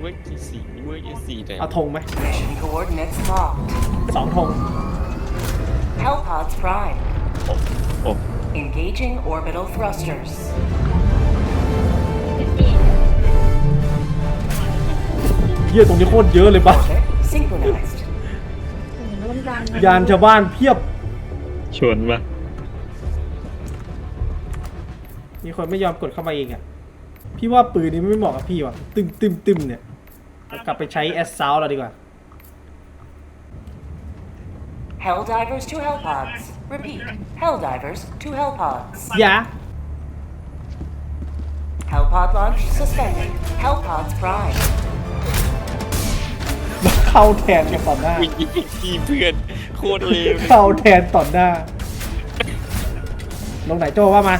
เว้ยที่สี่เว้ยที่สี่แต่เอาธงไหม Mission coordinates locked. สองธง Hellpods prime. โอ้ Engaging orbital thrusters. เฮียตรงนี้โคตรเยอะเลยปะ Orbit synchronized. ยานชาวบ้านเพียบ ชวนมามีคนไม่ยอมกดเข้ามาเองอะ พี่ว่าปืนนี้ไม่เหมาะกับพี่ว่ะตึมตึมตึมเนี่ยเรากลับไปใช้แอสซาวเราดีกว่า Helldivers to Hellpods. Repeat. Helldivers to Hellpods. อย่า Hellpod launch suspended. Hellpods prime. เข้าแทนกันต่อหน้าวิ่งที่เพื่อนโคตรเลวเลยเข้าแทนต่อหน้าลงไหนโจว่ามา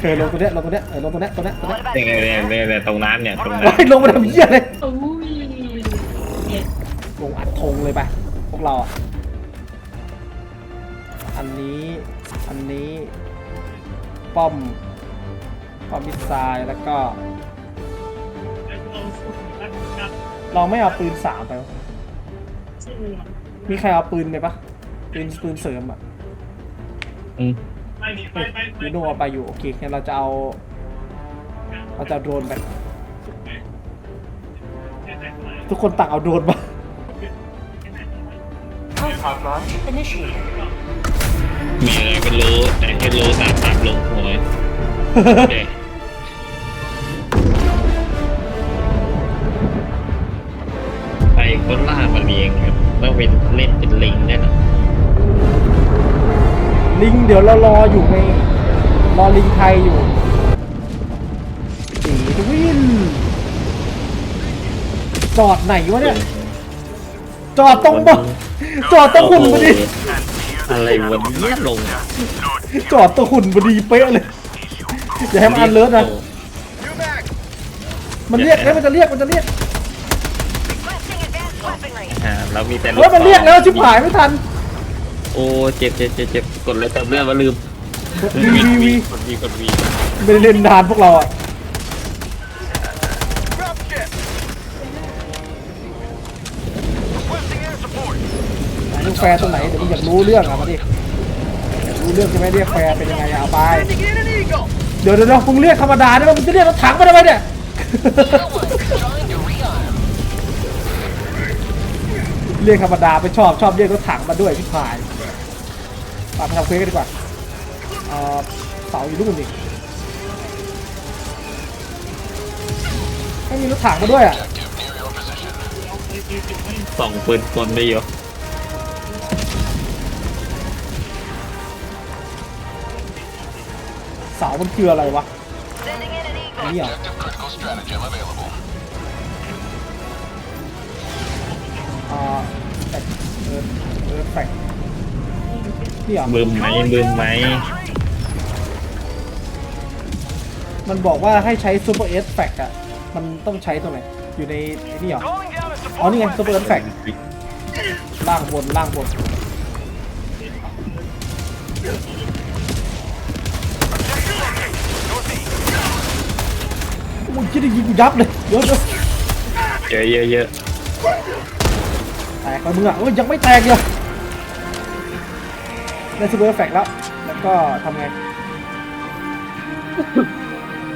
เคยลงตัวเนี้ยลงตัวเนี้ยเออลงตัวเนี้ยตัวเนี้ยตัวเนี้ยเนี่ยเนี่ยเนี่ยเนี่ยตรงนั้นเนี่ยตรงนั้นโอ้ยลงมาทำเหี้ยเลยโอ้ยเนี่ยลงอัดธงเลยไปพวกเราอะอันนี้อันนี้ป้อมป้อมมิสไซล์แล้วก็ เราไม่เอาปืนสามไปวะมีใครเอาปืนไปปะปืนปืนเสริมอะอืม ยูโนเอาไปอยู่โอเคงั้นเราจะเอาเราจะเอาโดรนไปทุกคนต่างเอาโดรนมา Hellpod launch initiated. มีอะไรเป็นโลแต่เป็นโลสามสามลงหัวเด็กไปคนล่ามันเองครับต้องไปเล่นเป็นลิงแน่นอน ลิงเดี๋ยวเรารออยู่ไงรอลิงไทยอยู่สีทวินจอดไหนวะเนี่ย จอดตรงบ่จอดตรงหุ่นพอดี อะไรวันนี้ลงจอดตรงหุ่นพอดีเป๊ะเลยอย่าให้มันอันเลิศนะ มันเรียกเอ้ยมันจะเรียกมันจะเรียก อ่าเรามีแต่เฮ้ยมันเรียกแล้วชิบหายไม่ทันโอ้เจ็บเจ็บเจ็บเจ็บกดเลยเติมเลือดมาลืมวีวีวีกดวีกดวีไม่ได้เล่นนานพวกเราอะไหนลูกแฟร์ตรงไหนเดี๋ยวมึงอยากรู้เรื่องอะมาดิอยากรู้เรื่องใช่ไหมเรียกแฟร์เป็นยังไงอะเอาไปเดี๋ยวเดี๋ยวเดี๋ยวมึงเรียกธรรมดาได้ไหมมึงจะเรียกรถถังมาได้ไหมเนี่ย เรียกธรรมดาไม่ชอบชอบเรียกรถถังมาด้วยพี่พายไปไปทำเควสกันดีกว่าเอ่อเสาอยู่นู่นนี่ไม่มีรถถังมาด้วยอะส่องปืนกลได้อยู่เสามันคืออะไรวะอันนี่เหรออ่าแฟกเออเออแฟก นี่เหรอบึมไหมบึมไหมมันบอกว่าให้ใช้ซูเปอร์เอสแฟกอะมันต้องใช้ตรงไหนอยู่ในไอ้นี่เหรออ๋อนี่ไงซูเปอร์เอสแฟกล่างบนล่างบนโอ้ยคิดได้ยิงกูยับเลยเดี๋ยวเดี๋ยวเยอะเยอะเยอะแตกไปมึงอะโอ้ยยังไม่แตกเลย ได้ซูเปอร์แฟกแล้ว แล้วก็ทำไง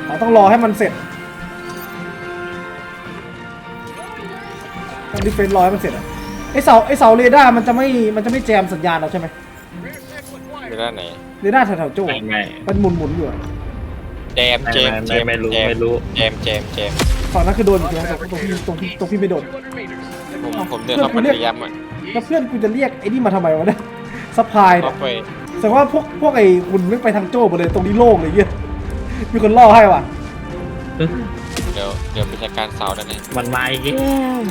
เราต้องรอให้มันเสร็จต้องดิเฟนรอให้มันเสร็จอะไอเสาไอเสาเรดาร์มันจะไม่มันจะไม่แจมสัญญาณเราใช่ไหมไม่ได้ไหนเรดาร์แถวๆโจ้ไม่ไม่มันหมุนหมุนๆอยู่อะแจมเจมเจมไม่รู้แจไม่รู้ แจมแจมแจมฝั่งนั้นคือโดนอยู่ตรงตรงที่ตรงที่ตรงที่ไม่โดน ผมผมเดินเข้าไปพยายามอะแล้วเพื่อนกูจะเรียกไอ้นี่มาทำไมวะเนี่ย ซัพพลายเนี่เข้ายไปแสดงว่าพวกพวกไอ้คุณไม่ไปทางโจ้หมดเลยตรงนี้โล่งเลยเงี้ยมีคนล่อให้ว่ะเดี๋ยวเดี๋ยวมีจัดการเสาด้านในมันมาอีกแล้ว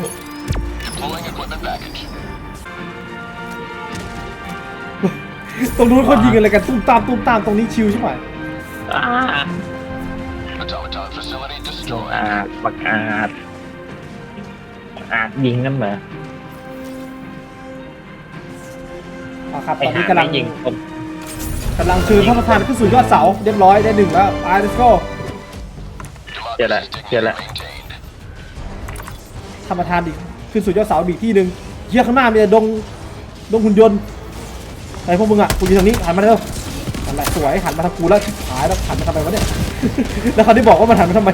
ตรงนู้นเขายิงอะไรกันตุ้มตามตุ้มตามตรงนี้ชิวใช่ไหมอ่าอาดบักอาดบักอาดยิงกันเหรอ อะครับไอ้ตอนนี้หากำลังไม่ยิงคนกำลังเชิญพระประธานขึ้นสู่ยอดเสาเรียบร้อยได้หนึ่งแล้วไป let's go เจอละเจอละธรรมทานอีกขึ้นสู่ยอดเสาอีกที่หนึ่งเฮียข้างหน้ามีแต่ดงดงหุ่นยนต์ไอ้พวกมึงอะกูอยู่ทางนี้หันมาเร็วหันมาสวยหันมาทางกูแล้วชิบหายแล้วหันมาทำไมวะเนี่ย แล้วเขาที่บอกว่ามันหันมาทำไม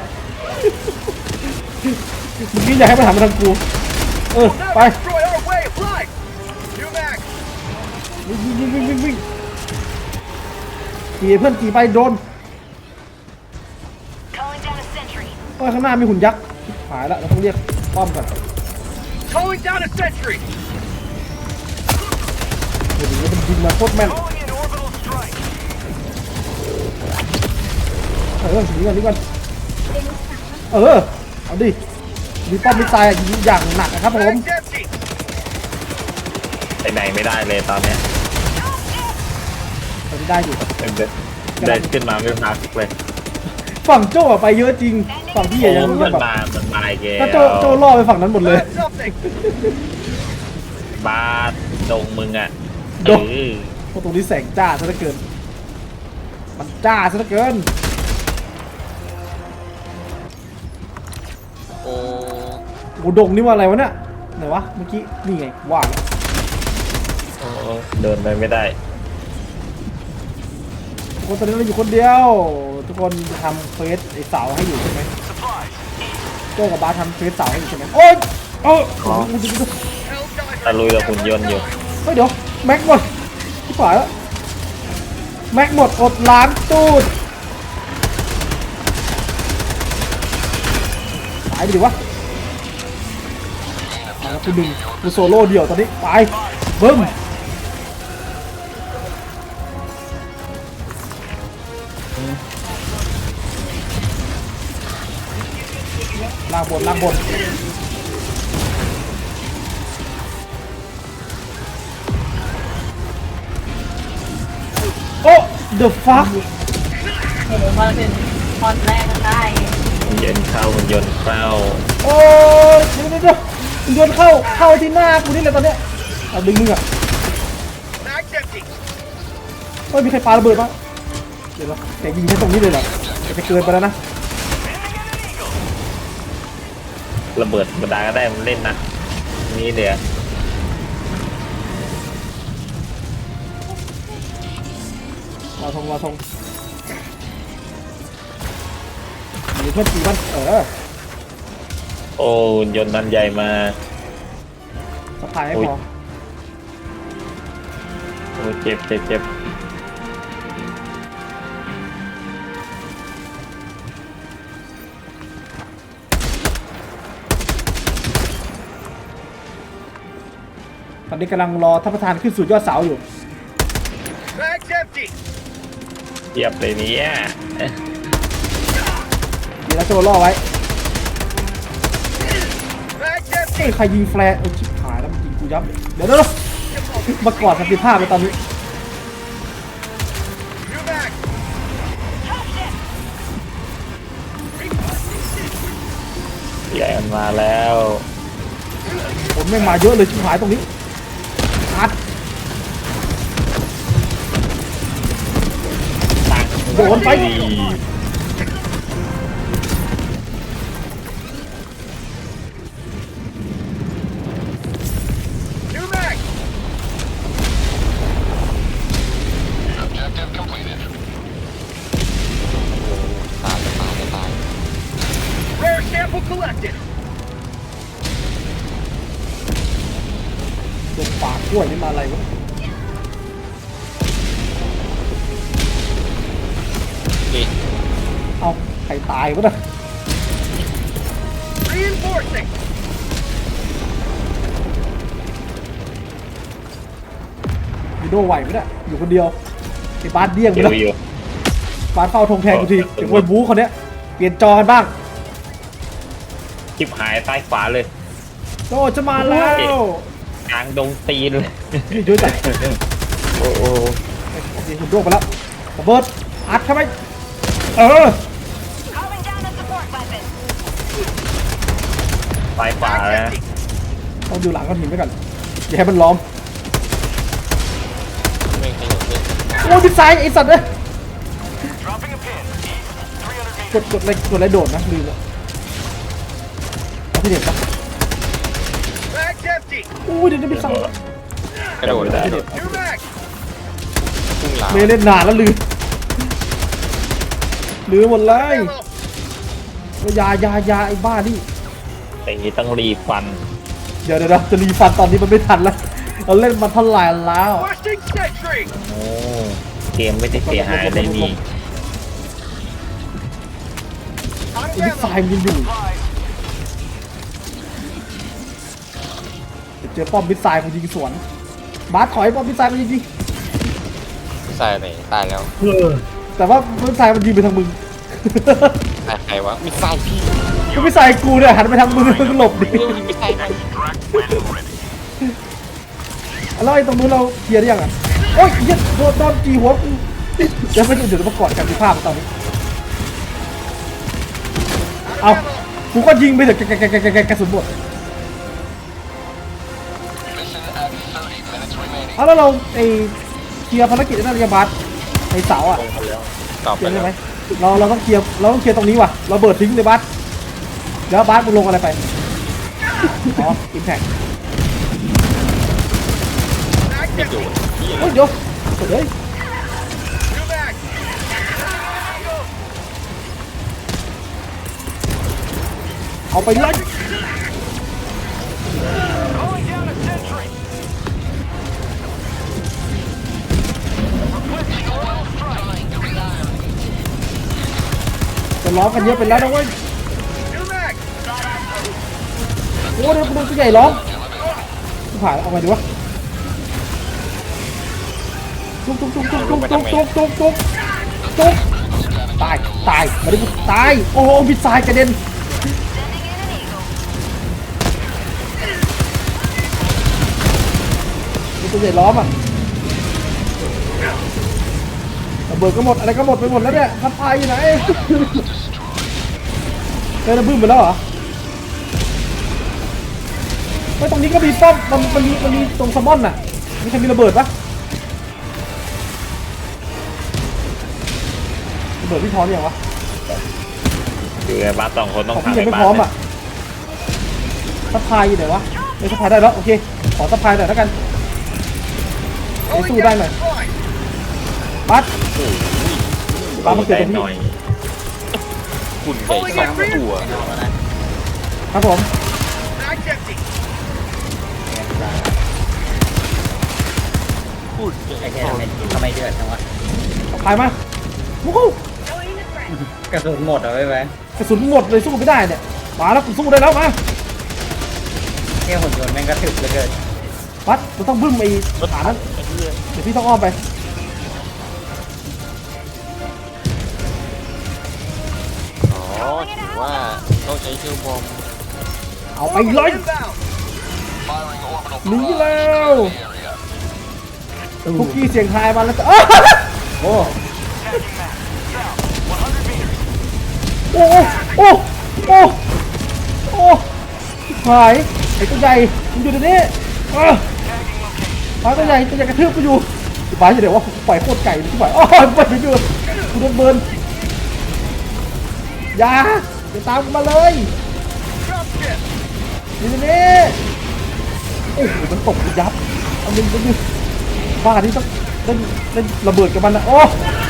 เมื่อกี้อยากให้มันหันมาทางกู เออไป วิ่งวิ่งวิ่งวิ่งวิ่งขี่เพื่อนขี่ไปโดน Calling down a sentry. โอ้ยข้างหน้ามีหุ่นยักษ์หายแล้วเราต้องเรียกป้อมก่อน Calling down a sentry! เดี๋ยวนี้มันยิงมาโคตรแม่น Calling in orbital strike! เออหนีก่อนหนีก่อนเออ เอาดิมีป้อมมีตายยิงอย่างหนักนะครับผม Mag's empty! ไปไหนไม่ได้เลยตอนเนี้ย ตอนนี้ได้อยู่เดินเดินขึ้นมาไม่พักเลยฝั่งโจ้อะไปเยอะจริง ฝั่งพี่อะยังมัยังนแบบมามันมาอีกถ้าแล้โจ้วโจ้ล่อไปฝั่งนั้นหมดเลย That's something! บ้านดงมึงอะดงเออเพราะตรงนี้แสงจ้าซะเหลือเกิน มันจ้าซะเหลือเกิน โอ้โอ้ดงนี่ว่าอะไรวะเนี่ยไหนวะเมื่อกี้นี่ไงว่าแล้วโอ้เดินไปไม่ได้ทุก คนตอนนี้เราอยู่คนเดียว ทุกคนทำเควสไอ้เสาให้อยู่ใช่ไหมโจ้กับบาสทำเควสเสาให้อยู่ใช่ไหมโอ๊ยโอ้ยอ๋อตะลุยกับหุ่นยนต์อยู่เฮ้ยเดี๋ยวแม็กหมดที่ฝ่ายแล้วแม็กหมดอดล้างตูดตายไปดิวะเอาละกูดึงกูโซโล่เดี่ยวตอนนี้ไปบึ้มางบนล่างบนโอ้ the fuck โอ้โหมาเป็นตอนแรกก็ได้หุ่นยนต์เข้าหุ่นยนต์เข้าโอ้ยเดี๋ยวเดี๋ยวเดี๋ยวโดนเข้าเข้าที่หน้ากูนี่เลยตอนเนี้ยเอาดึงมึงอะ Mag's empty! เฮ้ยมีใครปาระเบิดปะเดี๋ยวนะแกยิงแค่ตรงนี้เลยเหรอจะเกินไปแล้วนะ ระเบิดธรรมดาก็ได้มันเล่นนะนี่เดี๋ยวมาทงมาทงมีเพื่อนตีมันเออโอ้หุ่นยนต์นันใหญ่มาสะพายไม่โอ้พยอโอ้เจ็บเจ็บเจ็บ อนนี้กำลังรอท่านประธานขึ้นสู่ยอดเสาอยู่ Mag's empty! เทียบเลยเนี่ยเอ๊ะเดี๋ยวเราโจล่อไว้ Mag's เฮ้ย empty! ใครยิงแฟร์โอ้ชิบหายแล้วมันยิงกูยับเลยเดี๋ยวเดี๋ยวเดี๋ยวมากอดสันติภาพไปตอนนี้ You back! ใหญ่มันมาแล้ว ผมไม่งมาเยอะเลยชิบหายตรงนี้ โดน Reinforcing! ยูโดไหวไหมเนี่ยอยู่คนเดียวไอ้บาสเดี้ยงไปอแล้วยู่อยู่บาสเฝ้าธงแทนกูทีเออเดี๋ยวคนบู๊คนเนี้ยเปลี่ยนจอกันบ้างคลิปหายใต้ขวาเลยโดจะมาแล้วกลางดงตีนเลยนี่ด้วยจัดโอ้โหนี่คุณโดไปแล้วระเบิดอัดเข้าไปเออ ใต้ขวา Mag's แล้ว empty! ต้องดูหลังก้อนหินไว้ก่อนอย่าให้มันล้อมไม่ขยับเลยโอ้ยดิสายไอ้สัตว์เอ้ย Dropping a pin. กดกดอะไรกดอะไรโดดนะลืมแล้วเอาที่เด็ดปะ Mag's empty. อู้ยเดี๋ยวจะไปสั่งกระโดดได้เด็ด New mag. พุ่งหลามไม่เล่นนานแล้วลืมลืมหมดเลย Ammo. ยายายาไอ้บ้านี่ แต่อย่างนี้ต้องรีบฟัน เดี๋ยวเดี๋ยวเราจะรีฟันตอนนี้มันไม่ทันแล้ว เราเล่นมาเท่าไหร่แล้ว Requesting sentry. โอ้เกมไม่ได้เสียหายอะไรนี่ I'm ไอ้บิ๊กไซ ammo. มันยังอยู่เดี๋ยวเจอป้อมบิ๊กไซมันยิงสวน บาสถอยป้อมบิ๊กไซมันยิงยิงใส่ไหนตายแล้ว แต่ว่าบิ๊กไซมันยิงไปทางมึง ตายใครวะมีใส่พี่ก็บิ๊กไซกูเนี่ยหันไปทางมึงมึงหลบดิเรื่องมีใส่ไหมแล้วไอ้ตรงนู้นเราเคลียร์ได้ยังอะโอ้ยเหี้ยโดนโดนจีหัวกูเดี๋ยวไปเดี๋ยวมากอดกันที่ภาพตอนนี้เอากูก็ยิงไปเถอะแกแกแกแกแกแกกระสุนหมดเอาแล้วเราไอเคลียร์ภารกิจนั่นยาบัสไอเสาอะตอบเคไปลียร์แล้ใช่วไหม เราเราต้องเคลียร์เราต้องเคลียร์ตรงนี้ว่ะเราเบิดทิ้งเลยบัสแล้วบัสมึงลงอะไรไปอ๋ออิมแพคไม่โดนโอ้ยเดี๋ยวเฮ้ยเอาไปเลย ล้อมกันเยอะไปแล้วนะเว้ยโอ้เดี๋ยวกูโดนตัวใหญ่ล้อมผ่านเอาไปดีวะจุกจุกจุกจุกจุกจุกจุกจุกจุกจุกตายตายมาดิกูตายโอ้โหบิดซ้ายกระเด็นมีตัวใหญ่ล้อมอะ เบิดก็หมดอะไรก็หมดไปหมดแล้วเนี่ยทัพพายอยู่ไหนเฮ้ยระบึ้มไปแล้วเหรอเฮ้ยตรงนี้ก็มีป้อมมันมันมีมันมีตรงแซลมอนน่ะมีใครมีระเบิดปะระเบิดพี่พร้อมยังวะคือไอ้บ้าสสองคนต้องของทำพี่ยังในไม่บ้าพร้อมนอะซัพพลายอยู่ไหนวะไม่ซัพพลายได้แล้วโอเคขอซัพพลายหน่อยแล้วกันไป Calling สู้ได้ down หน่อย a strike. บัสบัสมาเกิดได้ตรงหนี้น่อยหุ่นใหญ่สองตัวครับผม Mag's empty. หุ่นใหญ่ไอ้แค่ทำไมทำไมเดือดจังวะซัพพลายมาวู้ฮู้กระสุนหมดเหรอไว้ไว้กระสุนหมดเลยสู้ไม่ได้เนี่ยมาแล้วกูสู้ได้แล้วมาแค่หุ่นยนต์แม่งกระถึกเหลือเกินบัสเราต้องบึ้มไอ้ฐานนั้นเดี๋ยวพี่ต้องอ้อมไป ว่าต้องใช้เชือกบอมเอาไปเลยหนีแล้วคุกกี้เสียงทายมาแล้วจะอ้าวโอ้โอ้โอ้โอ้โอ้หายไอ้ตัวใหญ่มันอยู่ในนี้อ้าวหายตัวใหญ่ตัวใหญ่กระทืบกูอยู่บายจะเดี๋ยวว่าปล่อยโคตรไก่ที่ปล่อยอ๋อปล่อยไปอยู่กูโดนเบิร์นยา อย่าตามกูมาเลย Drop ship. อยู่ในนี้โอ้โหมันตกกูยับเอามันมันอยู่บ้าที่ต้องเล่นเล่นระเบิดกับมันนะโอ้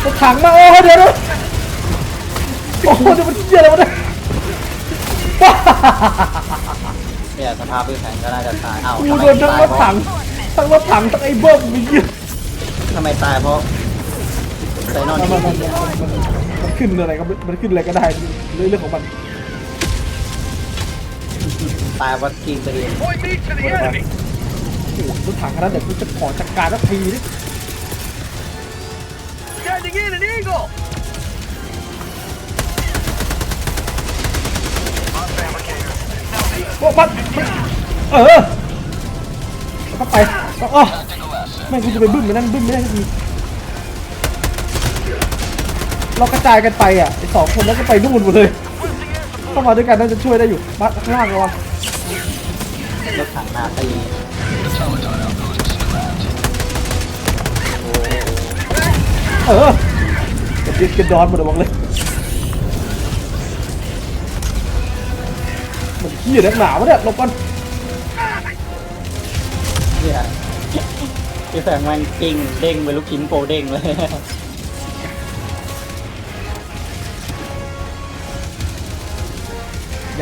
มันถังมาโอ้เดี๋ยวเดี๋ยวโอ้โหเดี๋ยวมันเหี้ยอะไรวะเนี่ยเนี่ยสภาพพื้นแข็งก็น่าจะตายอ้าวกูทำไมโดนทั้งรถถังทั้งรถถังทั้งไอ้เบิ้มมีเหี้ยทำไมตายเพราะไซนอนมั นมันมันมันมันขึ้นอะไรก็มันขึ้นอะไรก็ได้เรื่องของมันตายเพราะกินตัวเอง Point me to the enemy. โอ้โหรถถังขนาดเดี๋ยวกูจะขอจัดการสักทีนี่ Sending in an eagle. โอ้มันเออแล้วก็ไปแล้วอ๋อแม่งกูจะไปบึ้มไปนั่นบึ้มไม่ได้สักที เรากระจายกันไปอะไอ้สองคนแล้วก็ไปนู่นหมดเลยเข้ามาด้วยกันน่าจะช่วยได้อยู่บ้านข้างล่างระวังรถถังหน้าตีเออจะยึดกันดอนหมดเลยบอกเลยมันขี้ยนักหนาวะเนี่ยหลบก่อนเนี่ยพี่แฝงมันจริงเด้งไปลูกชิ้นโปเด้งเลย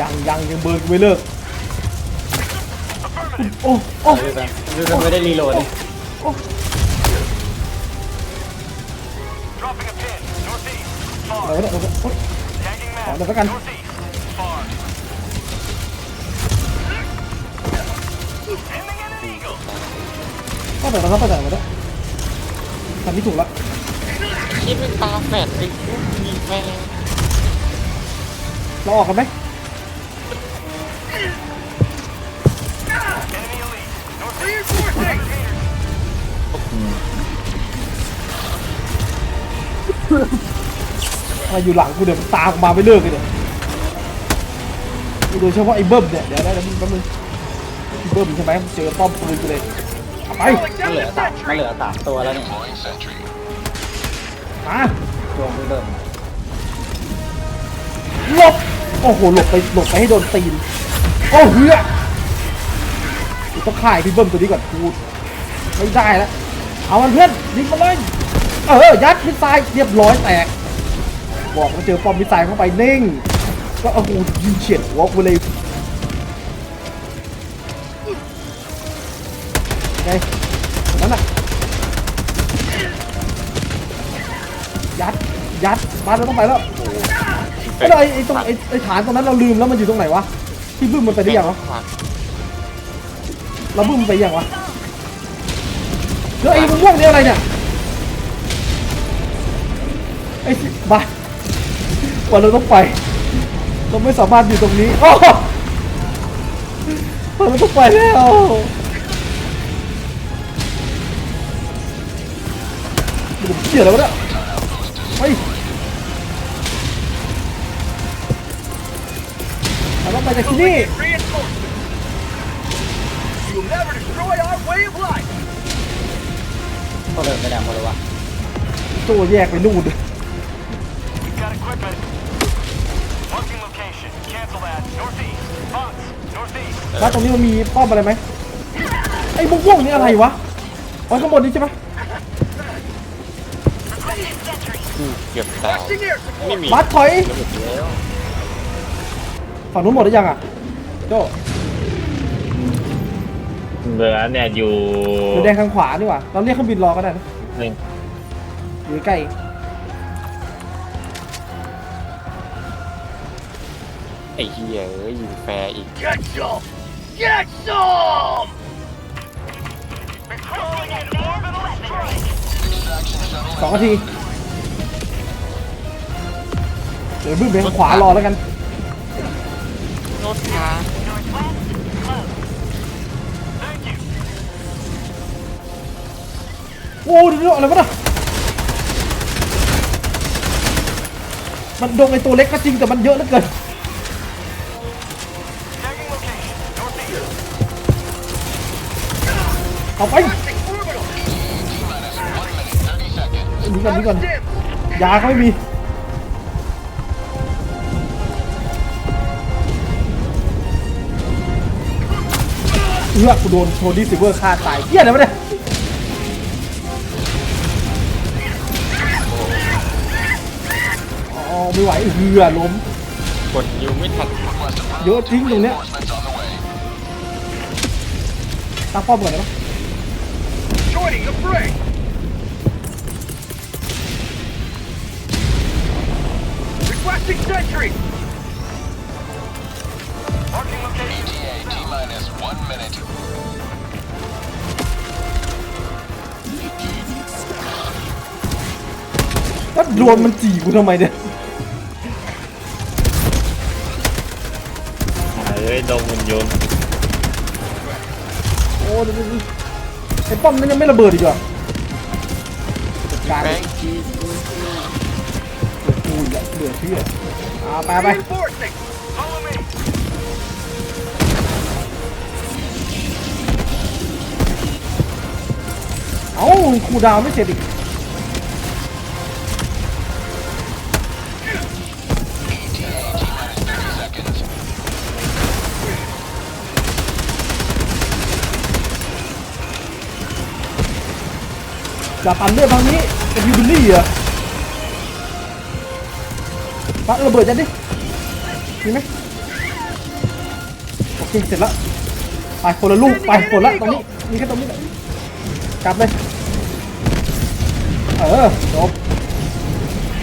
ยังยังยังเบิร์นกูไม่เลิกโอ้โอ้พี่แฝงพี่แฝงไม่ได้รีโหลดเลย Dropping a pin. Northeast. เดี๋ยวเดี๋ยวเดี๋ยวโอ๊ย Tagging ขอ map. เดี๋ยวแล้วกัน Northeast. Far. Aiming at an eagle. ก็แต่เราไปแต่มาแล้วทำที่ถูกแล้วคิดเป็นตาแฝดไอ้พวกมีแฟนเราออกกันไหม มาอยู่หลังกูเดี๋ยวมันตามกูมาไม่เลิกเลยเนี่ยกูโดยเฉพาะไอ้เบิ้มเนี่ยเดี๋ยวนะเดี๋ยวแป๊บนึงไอ้เบิ้มใช่ไหมเจอป้อมปืนกูเลยเอาไป Calling มัน down เหลือ the สามมัน sentry. เหลือสามตัวแล้วเนี่ยมารวมพี่เบิ้มหลบโอ้โหหลบไปหลบไปให้โดนตีนโอ้เฮือกูต้องฆ่าไอ้พี่เบิ้มตัวนี้ก่อนกูไม่ได้แล้วเอามันเพื่อนยิงมาเลยเออยัดมิสไซล์เรียบร้อยแตก บอกว่าเจอปอมมิสไซล์เข้าไปนิ่ง ก็เอาหูยิงเฉียดหัวกูเลยไงนั่นน่ะยัดยัดบ้านเราต้องไปแล้วไอ้ยแล้วไอ้ไอ้ตรงไอ้ไอ้ฐานตรงนั้นเราลืมแล้วมันอยู่ตรงไหนวะ ที่บึ้มมันไปได้ยังวะเราบึ้มมันไปยังวะแล้วไอ้ม่วงๆนี่อะไรเนี่ยไอ้สิบ้าวันเราต้องไป เราไม่สามารถอยู่ตรงนี้โอ้เราต้องไปแล้วมันเกี่ยอะไรวะเนี่ยไป ไปจากที่นี่ Reinforcements. You'll never destroy our way of life. ก็เลยไม่ได้หมดเลยวะตัวแยกไปนู่น We've got equipment. Marking location. Cancel that. Northeast. Fox. Northeast. แล้วตรงนี้มันมีป้อมอะไรไหมไอ้ม่วงๆนี่อะไรวะอ๋อข้างบนนี้ใช่ไหมเกือบตาย Requesting air support. ไม่มีบัสถอย ระเบิดแล้ว ฝั่งนู้นหมดหรือยังอะโจเหลือเนี่ยอยู่อยู่แดงข้างขวานี่หว่าเราเรียกเครื่องบินรอก็ได้นะหนึ่งอยู่ใกล้ไอ้เหี้ยเอ้ยยิงแฟร์อีก Get some. Get some. Calling in orbital strike. สองนาทีเดี๋ยวบึ้มไปทางขวารอแล้วกัน รถขาโอ้ดูดูอะไรวะน่ะมันโดงไอตัวเล็กก็จริงแต่มันเยอะเหลือเกินเอาไปหนีก่อนหนีก่อนยาเขาไม่มี เอื้อกูโดนโทนี่ซิเวอร์ฆ่าตายเหี้ยอะไรวะเนี่ยอ๋อไม่ไหวเหือล้มกดยิวไม่ทันเยอะจริงตรงเนี้ยตั้งป้อมก่อนได้ปะ Joining the fray. Requesting sentry. Location. South. แล้วโดนมันจีกูทำไมเนี่ยหายเลยดงหุ่นยนต์โอ้เดี๋ยวๆๆไอ้ป้อมนั้นยังไม่ระเบิดอีกเหรอจัดการแบเลยงค์จีกูอย่าเหลือเชื่อเอาไปไป Reinforcing. เอ้าครูดาวไม่เสร็จอีกจะตันเลือดทางนี้เป็นยูบิลลี่เหรอปักระเบิดยันดิมีไหมโอเคเสร็จแล้วไปคนละลูกไปคนละตรงนี้มีแค่ตรงนี้กลับเลย เออจบ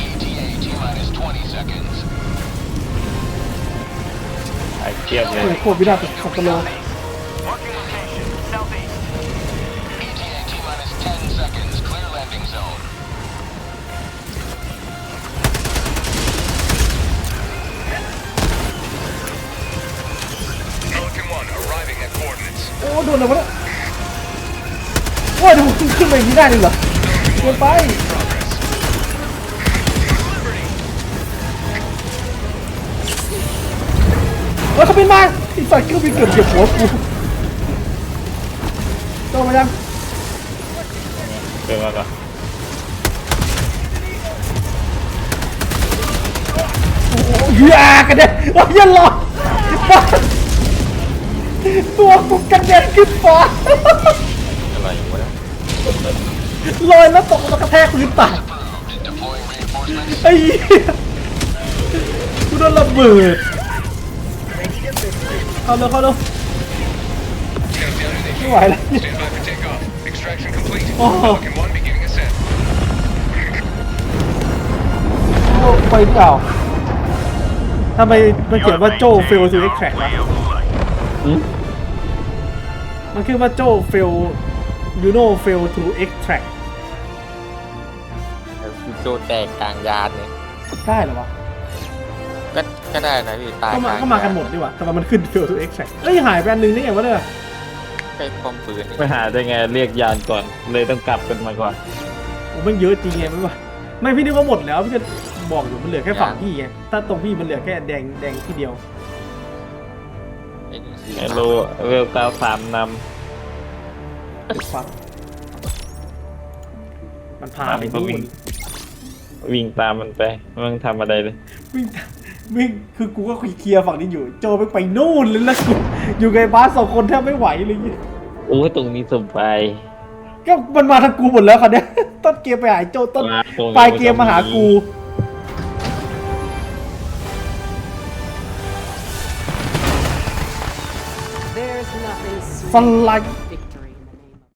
ETA T minus 20 seconds. ไอ้เทียบเล โอ้ ย โหโคตรวินาศสัตว์โล Marking location, southeast. ETA T minus 10 seconds. Clear landing zone. Pelican 1 arriving at coordinates. โอ้โดนอะไรวะเนี่ยโอ้ยเดี๋ยวผมขึ้นไปอย่างนี้ได้เลยเหรอเ กินไปเฮ้ยเขาบินมาไอีสัตว์เครื่องบินเกือบเหยียบหัวกูโตมายังเป็นมาก่อนโอ้โหเหี้ยกันเนี่ยโอ้ยอย่าหลอกตัวกูกระเด็นขึ้นฟ้าอะไรวะเนี่ย ลอยแล้วตกแล้วกระแทกพื้นตาย Deploying reinforcements. ไอ้เหี้ยกูโดนระเบิดเข้าเร็วเข้าเร็ว Countdown initiated. ไม่ไหวแล้ว Stand by for takeoff. Extraction complete. Oh. Pelican 1 beginning ascent. โอ้ไปเปล่าทำไมมันเขียนว่าโจ fail to extract วะมันคือว่าโจ fail you know fail to extract โจแตกกลางยานเนี่ยได้เหรอวะก็ก็ได้นะพี่ตายก็มาลงก็มากันหมดดีกว่าทำไมมันขึ้น fail to extract เอ้ยหายไปอันหนึงนี่ไงวะเนี่ยใช้ป้อมปืนนี่ไปหาได้ไงเรียกยานก่อน เลยต้องกลับกันมาก่อน โอ้มันเยอะจริงไงไม่ว่าไม่พี่นึกว่าหมดแล้วพี่ก็บอกอยู่มันเหลือแค่ฝั่งพี่ไงถ้าตรงพี่มันเหลือแค่แดงแดงที่เดียว ไอ้นี่คือไอ้โลเวลเก้าสามน ฟังมันพาำไปมันก็นู่วิ่งน วิ่งตามมันไปไมันทำอะไรเลย วิ่งวิ่งคือกูก็เคลียร์ฝั่งนี้อยู่ โจไปไปนู่นเลยแล้วกูอยู่กับไอ้บ้าสสองคนแทบไม่ไหวเลยเนี่ยโอ้ยตรงนี้สบายก็มันมาทางกูหมดแล้วคันเนี้ยต้นเกมไปหาไอ้โจต้นมาตรงนี้ปลายเกมมาหากู There's nothing สไลด์